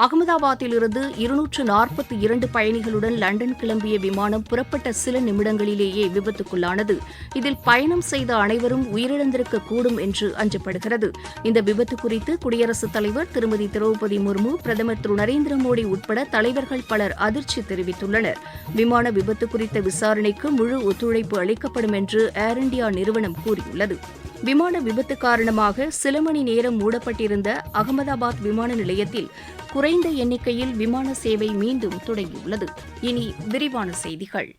அகமதாபாத்திலிருந்து இருநூற்று நாற்பத்தி இரண்டு பயணிகளுடன் லண்டன் கிளம்பிய விமானம் புறப்பட்ட சில நிமிடங்களிலேயே விபத்துக்குள்ளானது. இதில் பயணம் செய்த அனைவரும் உயிரிழந்திருக்கக்கூடும் என்று அஞ்சப்படுகிறது. இந்த விபத்து குறித்து குடியரசுத் தலைவர் திருமதி திரௌபதி முர்மு பிரதமர் திரு நரேந்திர மோடி உட்பட தலைவர்கள் பலர் அதிர்ச்சி தெரிவித்துள்ளனர். விமான விபத்து குறித்த விசாரணைக்கு முழு ஒத்துழைப்பு அளிக்கப்படும் என்று ஏர் இண்டியா நிறுவனம் கூறியுள்ளது. விமான விபத்து காரணமாக சில மணி நேரம் மூடப்பட்டிருந்த அகமதாபாத் விமான நிலையத்தில் குறைந்த எண்ணிக்கையில் விமான சேவை மீண்டும் தொடங்கியுள்ளது. இனி விரிவான செய்திகள்.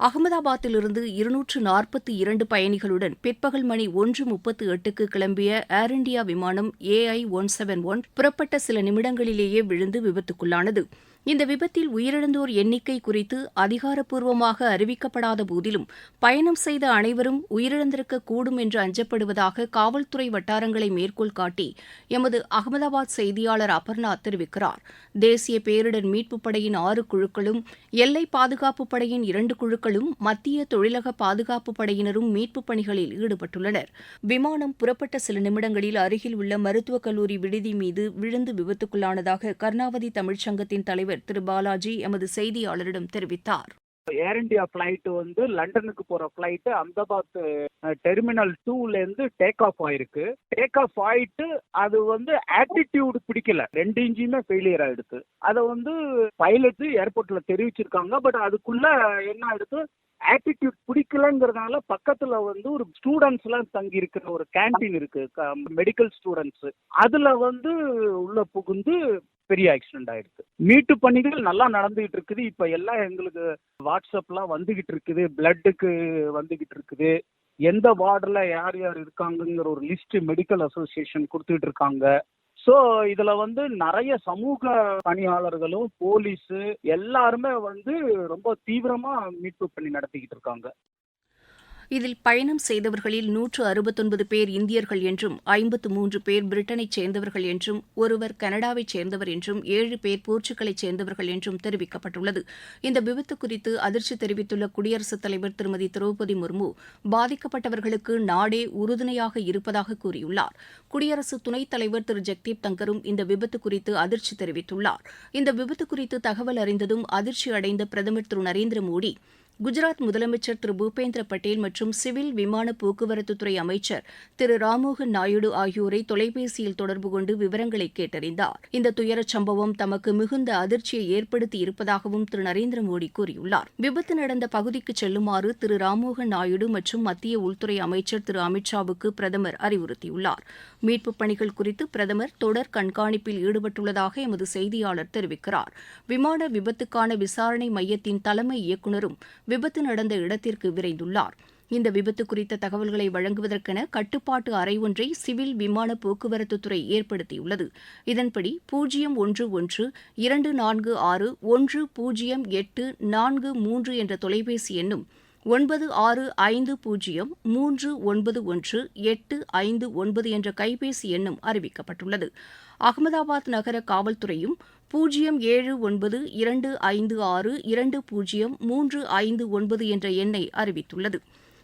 அகமதாபாத்திலிருந்து இருநூற்று நாற்பத்தி இரண்டு பயணிகளுடன் பிற்பகல் மணி ஒன்று முப்பத்து எட்டுக்கு கிளம்பிய ஏர் இண்டியா விமானம் ஏஐ ஒன் செவன் ஒன் புறப்பட்ட சில நிமிடங்களிலேயே விழுந்து விபத்துக்குள்ளானது. இந்த விபத்தில் உயிரிழந்தோர் எண்ணிக்கை குறித்து அதிகாரப்பூர்வமாக அறிவிக்கப்படாத போதிலும் பயணம் செய்த அனைவரும் உயிரிழந்திருக்க கூடும் என்று அஞ்சப்படுவதாக காவல்துறை வட்டாரங்களை மேற்கோள் காட்டி எமது அகமதாபாத் செய்தியாளர் அபர்ணா தெரிவிக்கிறார். தேசிய பேரிடர் மீட்புப் படையின் ஆறு குழுக்களும் எல்லை பாதுகாப்பு படையின் இரண்டு குழுக்களும் மத்திய தொழிலக பாதுகாப்பு படையினரும் மீட்புப் பணிகளில் ஈடுபட்டுள்ளனர். விமானம் புறப்பட்ட சில நிமிடங்களில் அருகில் உள்ள மருத்துவக் கல்லூரி விடுதி மீது விழுந்து விபத்துக்குள்ளானதாக கர்ணாவதி தமிழ்ச்சங்கத்தின் தலைவர் திரு பாலாஜி எமது செய்தியாளரிடம் தெரிவித்தார். ஏர் இண்டியா ஃப்ளைட்டு வந்து லண்டனுக்கு போற ஃப்ளைட்டு அகமதாபாத் டெர்மினல் டூல இருந்து டேக் ஆஃப் ஆயிருக்கு. டேக் ஆஃப் ஆயிட்டு அது வந்து ஆட்டிடியூடு பிடிக்கல. ரெண்டு இன்ஜினுமே ஃபெயிலியர் ஆயிடுச்சு அதை வந்து பைலட் ஏர்போர்ட்ல தெரிவிச்சிருக்காங்க. பட் அதுக்குள்ள என்ன ஆயிடுச்சு ஆட்டிடியூட் பிடிக்கலங்கிறதுனால பக்கத்துல வந்து ஒரு ஸ்டூடெண்ட்ஸ் எல்லாம் தங்கி இருக்கிற ஒரு கேண்டீன் இருக்கு. மெடிக்கல் ஸ்டூடெண்ட்ஸ் அதுல வந்து உள்ள புகுந்து பெரிய ஆக்சிடென்ட் ஆயிருக்கு மீட்டு பணிகள் நல்லா நடந்துகிட்டு இருக்குது. இப்ப எல்லாம் எங்களுக்கு வாட்ஸ்அப்லாம் வந்துகிட்டு இருக்குது. பிளட்டுக்கு வந்துகிட்டு இருக்குது. எந்த வார்டில் யார் யார் இருக்காங்கங்கிற ஒரு லிஸ்ட் மெடிக்கல் அசோசியேஷன் கொடுத்துட்டு இருக்காங்க. ஸோ இதுல வந்து நிறைய சமூக பணியாளர்களும் போலீஸு எல்லாருமே வந்து ரொம்ப தீவிரமா மீட்பு பணி நடத்திக்கிட்டு இருக்காங்க. இதில் பயணம் செய்தவர்களில் நூற்று அறுபத்தொன்பது பேர் இந்தியர்கள் என்றும் ஐம்பத்து மூன்று பேர் பிரிட்டனைச் சேர்ந்தவர்கள் என்றும் ஒருவர் கனடாவைச் சேர்ந்தவர் என்றும் ஏழு பேர் போர்ச்சுக்கலைச் சேர்ந்தவர்கள் என்றும் தெரிவிக்கப்பட்டுள்ளது. இந்த விபத்து குறித்து அதிர்ச்சி தெரிவித்துள்ள குடியரசுத் தலைவர் திருமதி திரௌபதி முர்மு பாதிக்கப்பட்டவர்களுக்கு நாடே உறுதுணையாக இருப்பதாக கூறியுள்ளார். குடியரசு துணைத் தலைவர் திரு. ஜெக்தீப் தங்கரும் இந்த விபத்து குறித்து அதிர்ச்சி தெரிவித்துள்ளார். இந்த விபத்து குறித்து தகவல் அறிந்ததும் அதிர்ச்சி அடைந்த பிரதமர் திரு. நரேந்திர மோடி குஜராத் முதலமைச்சர் திரு. பூபேந்திர பட்டேல் மற்றும் சிவில் விமான போக்குவரத்துத்துறை அமைச்சர் திரு. ராம்மோகன் நாயுடு ஆகியோரை தொலைபேசியில் தொடர்பு கொண்டு விவரங்களை கேட்டறிந்தார். இந்த துயரச் சம்பவம் தமக்கு மிகுந்த அதிர்ச்சியை ஏற்படுத்தி இருப்பதாகவும் திரு. நரேந்திர மோடி கூறியுள்ளார். விபத்து நடந்த பகுதிக்கு செல்லுமாறு திரு. ராம்மோகன் நாயுடு மற்றும் மத்திய உள்துறை அமைச்சர் திரு. அமித்ஷாவுக்கு பிரதமர் அறிவுறுத்தியுள்ளார். மீட்புப் பணிகள் குறித்து பிரதமர் தொடர் கண்காணிப்பில் ஈடுபட்டுள்ளதாக எமது செய்தியாளர் தெரிவிக்கிறார். விமான விபத்துக்கான விசாரணை மையத்தின் தலைமை இயக்குநரும் விபத்து நடந்த இடத்திற்கு விரைந்துள்ளார். இந்த விபத்து குறித்த தகவல்களை வழங்குவதற்கென கட்டுப்பாட்டு அறை ஒன்றை சிவில் விமான போக்குவரத்துத்துறை ஏற்படுத்தியுள்ளது. இதன்படி பூஜ்ஜியம் ஒன்று ஒன்று இரண்டு நான்கு ஆறு ஒன்று பூஜ்ஜியம் எட்டு நான்கு மூன்று என்ற தொலைபேசி எண்ணும் ஒன்பது ஆறு ஐந்து பூஜ்ஜியம் மூன்று ஒன்பது ஒன்று எட்டு ஐந்து ஒன்பது என்ற கைபேசி எண்ணும் அறிவிக்கப்பட்டுள்ளது. அகமதாபாத் நகர காவல்துறையும் பூஜ்ஜியம் ஏழு ஒன்பது இரண்டு ஐந்து ஆறு இரண்டு பூஜ்ஜியம் மூன்று ஐந்து ஒன்பது என்ற எண்ணை அறிவித்துள்ளது.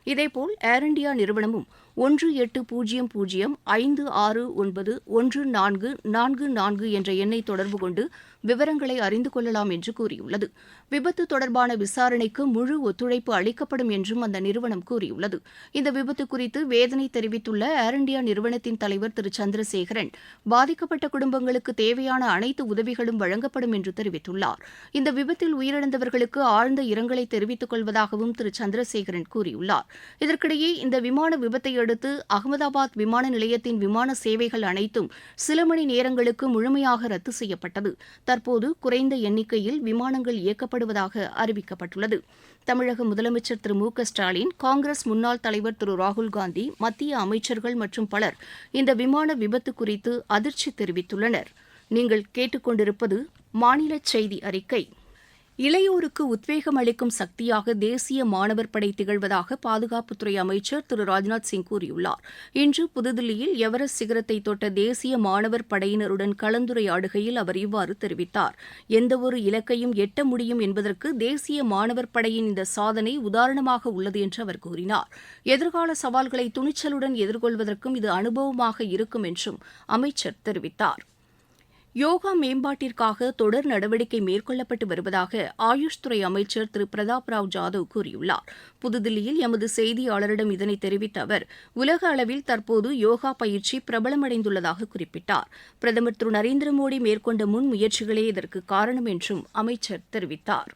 இதேபோல் ஏர் இண்டியா நிறுவனமும் ஒன்று எட்டு பூஜ்ஜியம் பூஜ்ஜியம் ஐந்து ஆறு ஒன்பது ஒன்று நான்கு நான்கு நான்கு என்ற எண்ணை தொடர்பு கொண்டு விவரங்களை அறிந்து கொள்ளலாம் என்று கூறியுள்ளது. விபத்து தொடர்பான விசாரணைக்கு முழு ஒத்துழைப்பு அளிக்கப்படும் என்றும் அந்த நிறுவனம் கூறியுள்ளது. இந்த விபத்து குறித்து வேதனை தெரிவித்துள்ள ஏர் இண்டியா நிறுவனத்தின் தலைவர் திரு சந்திரசேகரன் பாதிக்கப்பட்ட குடும்பங்களுக்கு தேவையான அனைத்து உதவிகளும் வழங்கப்படும் என்று தெரிவித்துள்ளார். இந்த விபத்தில் உயிரிழந்தவர்களுக்கு ஆழ்ந்த இரங்கலை தெரிவித்துக் கொள்வதாகவும் திரு சந்திரசேகரன் கூறியுள்ளார். இதற்கிடையே இந்த விமான விபத்தை அடுத்து அகமதாபாத் விமான நிலையத்தின் விமான சேவைகள் அனைத்தும் சில மணி நேரங்களுக்கு முழுமையாக ரத்து செய்யப்பட்டது. தற்போது குறைந்த எண்ணிக்கையில் விமானங்கள் இயக்கப்படுவதாக அறிவிக்கப்பட்டுள்ளது. தமிழக முதலமைச்சர் திரு மு க ஸ்டாலின் காங்கிரஸ் முன்னாள் தலைவர் திரு ராகுல்காந்தி மத்திய அமைச்சர்கள் மற்றும் பலர் இந்த விமான விபத்து குறித்து அதிர்ச்சி தெரிவித்துள்ளனர். நீங்கள் கேட்டுக்கொண்டிருப்பது மாநில செய்தி அறிக்கை. இளையோருக்கு உத்வேகம் அளிக்கும் சக்தியாக தேசிய மாணவர் படை திகழ்வதாக பாதுகாப்புத்துறை அமைச்சர் திரு. ராஜ்நாத் சிங் கூறியுள்ளார். இன்று புதுதில்லியில் எவரெஸ்ட் சிகரத்தை தொட்ட தேசிய மாணவர் படையினருடன் கலந்துரையாடுகையில் அவர் இவ்வாறு தெரிவித்தார். எந்தவொரு இலக்கையும் எட்ட முடியும் என்பதற்கு தேசிய மாணவர் படையின் இந்த சாதனை உதாரணமாக உள்ளது என்று அவர் கூறினார். எதிர்கால சவால்களை துணிச்சலுடன் எதிர்கொள்வதற்கும் இது அனுபவமாக இருக்கும் என்றும் அமைச்சர் தெரிவித்தார். யோகா மேம்பாட்டிற்காக தொடர் நடவடிக்கை மேற்கொள்ளப்பட்டு வருவதாக ஆயுஷ் துறை அமைச்சர் திரு. பிரதாப் ராவ் ஜாதவ் கூறியுள்ளார். புதுதில்லியில் எமது செய்தியாளரிடம் இதனை தெரிவித்த அவர் உலக அளவில் தற்போது யோகா பயிற்சி பிரபலமடைந்துள்ளதாக குறிப்பிட்டார். பிரதமர் திரு. நரேந்திர மோடி மேற்கொண்ட முன் முயற்சிகளே இதற்கு காரணம் என்றும் அமைச்சர் தெரிவித்தார்.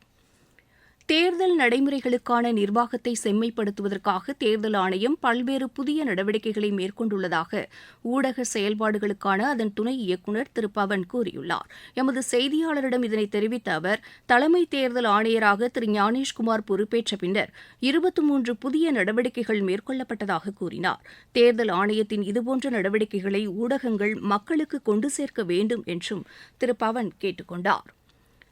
தேர்தல் நடைமுறைகளுக்கான நிர்வாகத்தை செம்மைப்படுத்துவதற்காக தேர்தல் ஆணையம் பல்வேறு புதிய நடவடிக்கைகளை மேற்கொண்டுள்ளதாக ஊடக செயல்பாடுகளுக்கான அதன் துணை இயக்குநர் திரு. பவன் கூறியுள்ளார். எமது செய்தியாளரிடம் இதனை தெரிவித்த அவர் தலைமை தேர்தல் ஆணையராக திரு. ஞானேஷ்குமார் பொறுப்பேற்ற பின்னர் இருபத்தி மூன்று புதிய நடவடிக்கைகள் மேற்கொள்ளப்பட்டதாக கூறினார். தேர்தல் ஆணையத்தின் இதுபோன்ற நடவடிக்கைகளை ஊடகங்கள் மக்களுக்கு கொண்டு சேர்க்க வேண்டும் என்றும் திரு. பவன் கேட்டுக்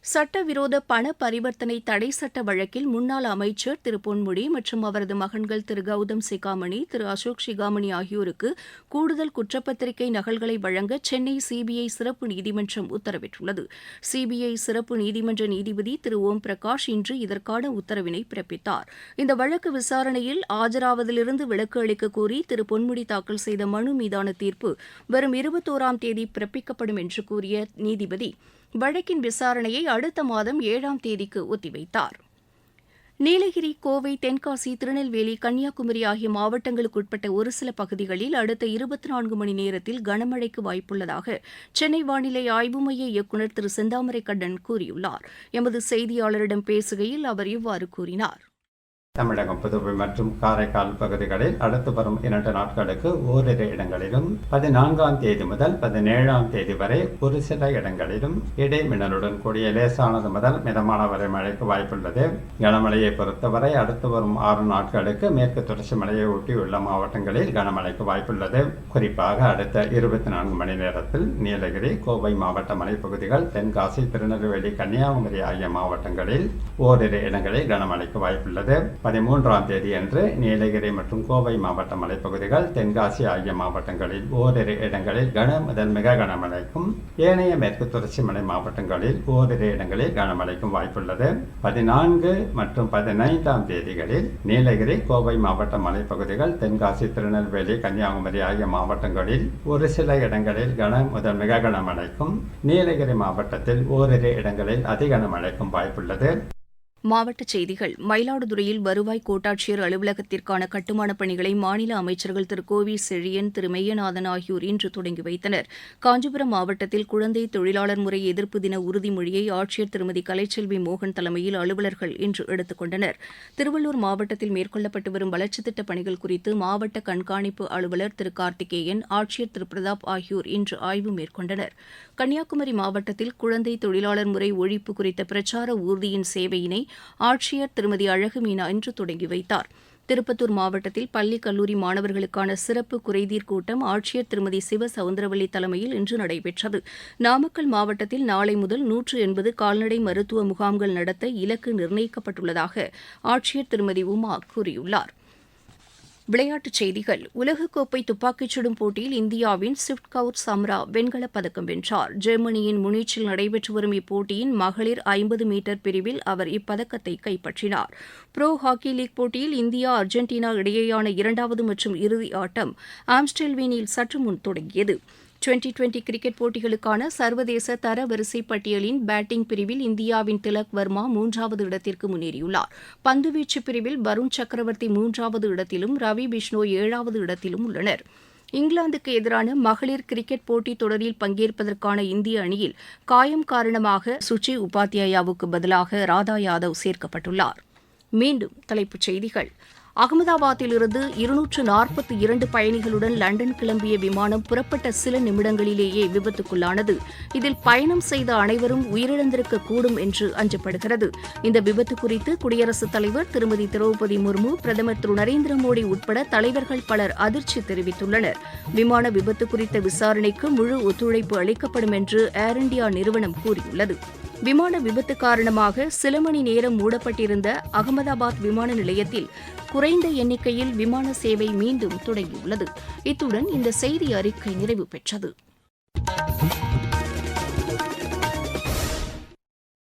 சட்டவிரோத பண பரிவர்த்தனை தடை சட்ட வழக்கில் முன்னாள் அமைச்சர் திரு பொன்முடி மற்றும் அவரது மகன்கள் திரு கௌதம் சிகாமணி திரு அசோக் சிகாமணி ஆகியோருக்கு கூடுதல் குற்றப்பத்திரிகை நகல்களை வழங்க சென்னை சிபிஐ சிறப்பு நீதிமன்றம் உத்தரவிட்டுள்ளது. சிபிஐ சிறப்பு நீதிமன்ற நீதிபதி திரு ஓம் பிரகாஷ் இன்று இதற்கான உத்தரவினை பிறப்பித்தார். இந்த வழக்கு விசாரணையில் ஆஜராவதிலிருந்து விலக்கு அளிக்க கோரி திரு பொன்முடி தாக்கல் செய்த மனு மீதான தீர்ப்பு வரும் இருபத்தோராம் தேதி பிறப்பிக்கப்படும் என்று கூறிய நீதிபதி வழக்கின் விசாரணையை அடுத்த மாதம் ஏழாம் தேதிக்கு ஒத்திவைத்தார். நீலகிரி கோவை தென்காசி திருநெல்வேலி கன்னியாகுமரி ஆகிய மாவட்டங்களுக்குட்பட்ட ஒரு சில பகுதிகளில் அடுத்த இருபத்தி நான்கு மணி நேரத்தில் கனமழைக்கு வாய்ப்புள்ளதாக சென்னை வானிலை ஆய்வு மைய இயக்குநர் திரு செந்தாமரை கண்ணன் கூறியுள்ளார். எமது செய்தியாளரிடம் பேசுகையில் அவர் இவ்வாறு கூறினார். தமிழகம் புதுவை மற்றும் காரைக்கால் பகுதிகளில் அடுத்து வரும் இரண்டு நாட்களுக்கு ஓரிரு இடங்களிலும் பதினான்காம் தேதி முதல் பதினேழாம் தேதி வரை ஒரு சில இடங்களிலும் இடைமின்னலுடன் கூடிய லேசானது முதல் மிதமான வரை மழைக்கு வாய்ப்புள்ளது. கனமழையை பொறுத்தவரை அடுத்து வரும் ஆறு நாட்களுக்கு மேற்கு தொடர்ச்சி மலையை ஒட்டியுள்ள மாவட்டங்களில் கனமழைக்கு வாய்ப்புள்ளது. குறிப்பாக அடுத்த இருபத்தி நான்கு மணி நேரத்தில் நீலகிரி கோவை மாவட்ட மலைப்பகுதிகள் தென்காசி திருநெல்வேலி கன்னியாகுமரி ஆகிய மாவட்டங்களில் ஓரிரு இடங்களில் கனமழைக்கு வாய்ப்புள்ளது. பதிமூன்றாம் தேதியன்று நீலகிரி மற்றும் கோவை மாவட்ட மலைப்பகுதிகள் தென்காசி ஆகிய மாவட்டங்களில் ஓரிரு இடங்களில் கன முதல் மிக கனமழைக்கும் ஏனைய மேற்கு தொடர்ச்சி மலை மாவட்டங்களில் ஓரிரு இடங்களில் கனமழைக்கும் வாய்ப்புள்ளது. பதினான்கு மற்றும் பதினைந்தாம் தேதிகளில் நீலகிரி கோவை மாவட்ட மலைப்பகுதிகள் தென்காசி திருநெல்வேலி கன்னியாகுமரி ஆகிய மாவட்டங்களில் ஒரு சில இடங்களில் கன முதல் மிக கனமழைக்கும் நீலகிரி மாவட்டத்தில் ஓரிரு இடங்களில் அதி கனமழைக்கும் வாய்ப்புள்ளது. மாவட்டச் செய்திகள். மயிலாடுதுறையில் வருவாய் கோட்டாட்சியர் அலுவலகத்திற்கான கட்டுமானப் பணிகளை மாநில அமைச்சர்கள் திரு. கோவி செழியன் திரு. மெய்யநாதன் ஆகியோர் இன்று தொடங்கி வைத்தனர். காஞ்சிபுரம் மாவட்டத்தில் குழந்தை தொழிலாளர் முறை எதிர்ப்பு தின உறுதிமொழியை ஆட்சியர் திருமதி. கலைச்செல்வி மோகன் தலைமையில் அலுவலர்கள் இன்று எடுத்துக் கொண்டனர். திருவள்ளூர் மாவட்டத்தில் மேற்கொள்ளப்பட்டு வரும் வளர்ச்சித் திட்டப் பணிகள் குறித்து மாவட்ட கண்காணிப்பு அலுவலர் திரு. கார்த்திகேயன் ஆட்சியர் திரு. பிரதாப் ஆகியோர் இன்று ஆய்வு மேற்கொண்டனர். கன்னியாகுமரி மாவட்டத்தில் குழந்தை தொழிலாளர் முறை ஒழிப்பு குறித்த பிரச்சார ஊர்தியின் சேவையினை ஆட்சியர் திருமதி அழகு மீனா இன்று தொடங்கி வைத்தார். திருப்பத்தூர் மாவட்டத்தில் பள்ளி கல்லூரி மாணவர்களுக்கான சிறப்பு குறைதீர் கூட்டம் ஆட்சியர் திருமதி சிவ சவுந்தரவல்லி தலைமையில் இன்று நடைபெற்றது. நாமக்கல் மாவட்டத்தில் நாளை முதல் நூற்று எண்பது கால்நடை மருத்துவ முகாம்கள் நடத்த இலக்கு நிர்ணயிக்கப்பட்டுள்ளதாக ஆட்சியர் திருமதி உமா கூறியுள்ளார். விளையாட்டுச் செய்திகள். உலகக்கோப்பை துப்பாக்கிச் சுடும் போட்டியில் இந்தியாவின் ஸ்விஃப்ட் கவுர் சம்ரா வெண்கலப் பதக்கம் வென்றார். ஜெர்மனியின் முனிச்சில் நடைபெற்று வரும் இப்போட்டியின் மகளிர் ஐம்பது மீட்டர் பிரிவில் அவர் இப்பதக்கத்தை கைப்பற்றினார். புரோ ஹாக்கி லீக் போட்டியில் இந்தியா அர்ஜென்டினா இடையேயான இரண்டாவது மற்றும் இறுதி ஆட்டம் ஆம்ஸ்டெல்வீனில் சற்று முன் தொடங்கியது. டுவெண்டி டுவெண்டி கிரிக்கெட் போட்டிகளுக்கான சர்வதேச தரவரிசை பட்டியலின் பேட்டிங் பிரிவில் இந்தியாவின் திலக் வர்மா மூன்றாவது இடத்திற்கு முன்னேறியுள்ளார். பந்துவீச்சு பிரிவில் வருண் சக்கரவர்த்தி மூன்றாவது இடத்திலும் ரவி பிஷ்ணோய் ஏழாவது இடத்திலும் உள்ளனர். இங்கிலாந்துக்கு எதிரான மகளிர் கிரிக்கெட் போட்டித் தொடரில் பங்கேற்பதற்கான இந்திய அணியில் காயம் காரணமாக சுச்சி உபாத்யாயாவுக்கு பதிலாக ராதா யாதவ் சேர்க்கப்பட்டுள்ளார். மீண்டும் தலைப்புச் செய்திகள். அகமதாபாத்திலிருந்து இருநூற்று நாற்பத்தி இரண்டு பயணிகளுடன் லண்டன் கிளம்பிய விமானம் புறப்பட்ட சில நிமிடங்களிலேயே விபத்துக்குள்ளானது. இதில் பயணம் செய்த அனைவரும் உயிரிழந்திருக்கக்கூடும் என்று அஞ்சப்படுகிறது. இந்த விபத்து குறித்து குடியரசுத் தலைவர் திருமதி திரௌபதி முர்மு பிரதமர் திரு நரேந்திர மோடி உட்பட தலைவர்கள் பலர் அதிர்ச்சி தெரிவித்துள்ளனர். விமான விபத்து குறித்த விசாரணைக்கு முழு ஒத்துழைப்பு அளிக்கப்படும் என்று ஏர் இண்டியா நிறுவனம் கூறியுள்ளது. விமான விபத்து காரணமாக சில மணி நேரம் மூடப்பட்டிருந்த அகமதாபாத் விமான நிலையத்தில் குறைந்த எண்ணிக்கையில் விமான சேவை மீண்டும் தொடங்கியுள்ளது. இத்துடன் இந்த செய்தி அறிக்கை நிறைவு பெற்றது.